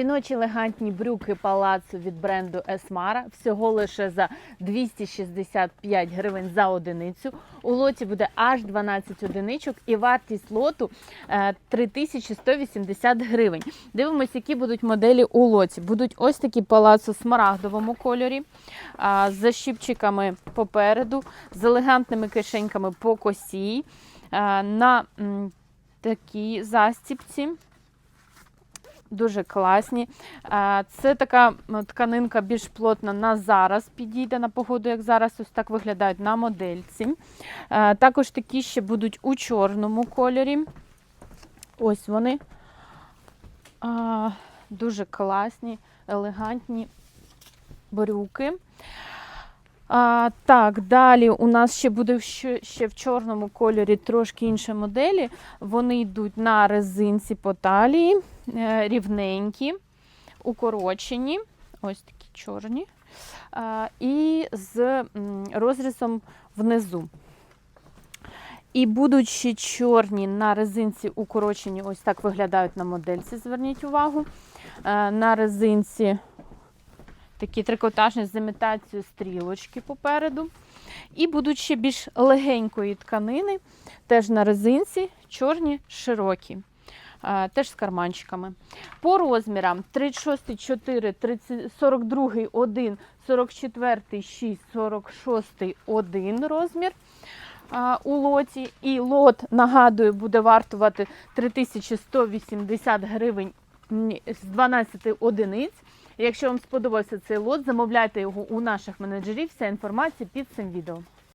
Жіночі елегантні брюки палацу від бренду Есмара всього лише за 265 гривень за одиницю. У лоті буде аж 12 одиничок і вартість лоту е, 3180 гривень. Дивимось, які будуть моделі у лоті. Будуть ось такі палацу в смарагдовому кольорі, а, з защіпчиками попереду, з елегантними кишеньками по косі, на такій застіпці. Дуже класні. Це така тканинка більш плотна на зараз підійде на погоду, як зараз ось так виглядають на модельці. Також такі ще будуть у чорному кольорі. Ось вони. Дуже класні, елегантні брюки. А, так, далі у нас ще буде ще, в чорному кольорі трошки інші моделі. Вони йдуть на резинці по талії, е, рівненькі, укорочені, ось такі чорні, а, і з розрізом внизу. І будуть ще чорні на резинці укорочені, ось так виглядають на модельці, зверніть увагу. Е, На резинці такі трикотажні з імітацією стрілочки попереду. І будуть ще більш легенької тканини, теж на резинці, чорні, широкі, теж з карманчиками. По розмірам 36, 4, 30, 42, 1, 44, 6, 46, 1 розмір у лоті. І лот, нагадую, буде вартувати 3180 гривень з 12 одиниць. Якщо вам сподобався цей лот, замовляйте його у наших менеджерів. Вся інформація під цим відео.